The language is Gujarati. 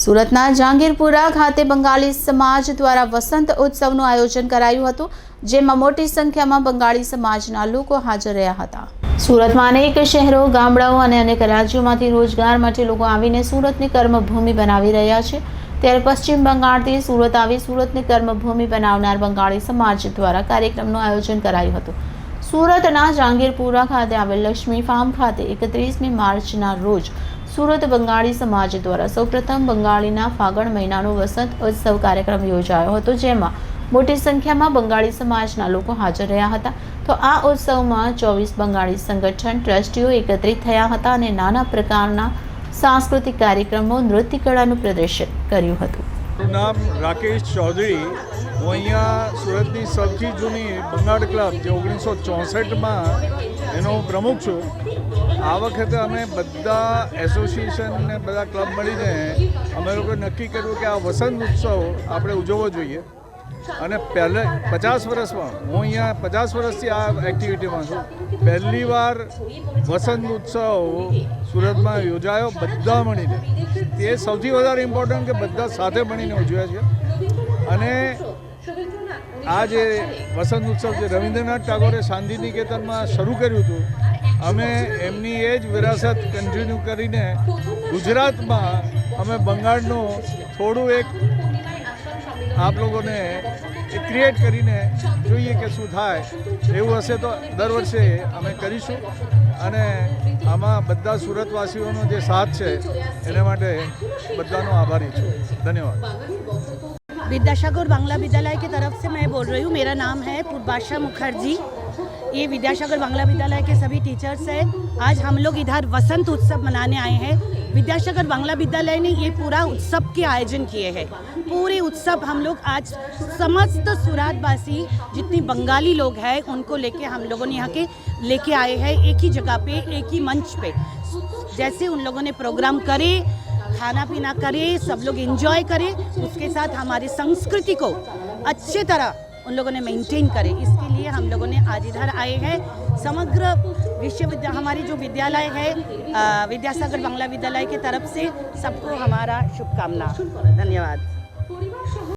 સુરતના જહાંગીરપુરા ખાતે બંગાળી સમાજ દ્વારા વસંત ઉત્સવનું આયોજન કરાયું હતું, જેમાં મોટી સંખ્યામાં બંગાળી સમાજના લોકો હાજર રહ્યા હતા. સુરતમાં અનેક શહેરો, ગામડાઓ અને અનેક રાજ્યોમાંથી રોજગાર માટે લોકો આવીને સુરતની કર્મભૂમિ બનાવી રહ્યા છે. ત્યારે પશ્ચિમ બંગાળથી સુરત આવી સુરતની કર્મભૂમિ બનાવનાર બંગાળી સમાજ દ્વારા કાર્યક્રમનું આયોજન કરાયું હતું. સુરતના જહાંગીરપુરા ખાતે આવેલ લક્ષ્મી ફાર્મ ખાતે એકત્રીસમી માર્ચના રોજ સુરત બંગાળી સમાજ દ્વારા સૌપ્રથમ બંગાળીના ફાગણ મહિનાનો વસંત ઉત્સવ કાર્યક્રમ યોજાયો હતો, જેમાં મોટી સંખ્યામાં બંગાળી સમાજના લોકો હાજર રહ્યા હતા. તો આ ઉત્સવમાં ચોવીસ બંગાળી સંગઠન, ટ્રસ્ટીઓ એકત્રિત થયા હતા અને નાના પ્રકારના સાંસ્કૃતિક કાર્યક્રમો નૃત્ય કળાનું પ્રદર્શન કર્યું હતું. નામ રાકેશ ચૌધરી હું અહીંયા સુરતની સૌથી જૂની બંગાળ ક્લબ જે ઓગણીસો ચોસઠમાં એનો પ્રમુખ છું, આ વખતે અમે બધા એસોસિએશન ને બધા ક્લબ મળીને અમે લોકોએ નક્કી કર્યું કે આ વસંત ઉત્સવ આપણે ઉજવવો જોઈએ. અને પહેલે પચાસ વર્ષમાં, હું અહીંયા પચાસ વર્ષથી આ એક્ટિવિટીમાં છું. પહેલી વાર વસંત ઉત્સવ સુરતમાં યોજાયો બધા મળીને. તે સૌથી વધારે ઇમ્પોર્ટન્ટ કે બધા સાથે મળીને ઉજવ્યા છે. અને આ જે વસંત ઉત્સવ જે રવિન્દ્રનાથ ટાગોરે શાંતિ નિકેતનમાં શરૂ કર્યું હતું, અમે એમની એ જ વિરાસત કન્ટિન્યુ કરીને ગુજરાતમાં અમે બંગાળનું થોડું એક આપ લોકોને ક્રિએટ કરીને જોઈએ કે શું થાય, એવું હશે તો દર વર્ષે અમે કરીશું. અને આમાં બધા સુરતવાસીઓનો જે સાથ છે, એના માટે બધાનો આભારી છું. ધન્યવાદ. विद्यासागर बांग्ला विद्यालय की तरफ़ से मैं बोल रही हूँ, मेरा नाम है पूर्वाशा मुखर्जी। ये विद्यासागर बांग्ला विद्यालय के सभी टीचर्स हैं। आज हम लोग इधर वसंत उत्सव मनाने आए हैं। विद्यासागर बांग्ला विद्यालय ने ये पूरा उत्सव के आयोजन किए हैं। पूरे उत्सव हम लोग आज समस्त सुरातवासी, जितनी बंगाली लोग हैं, उनको लेके हम लोगों ने यहाँ के लेके आए हैं। एक ही जगह पे, एक ही मंच पे। जैसे उन लोगों ने प्रोग्राम करे खाना पीना करें, सब लोग इंजॉय करें, उसके साथ हमारी संस्कृति को अच्छे तरह उन लोगों ने मेंटेन करें। इसके लिए हम लोगों ने आज इधर आए हैं। समग्र विश्वविद्यालय हमारी जो विद्यालय है विद्यासागर बांग्ला विद्यालय के तरफ़ से सबको हमारा शुभकामना। धन्यवाद।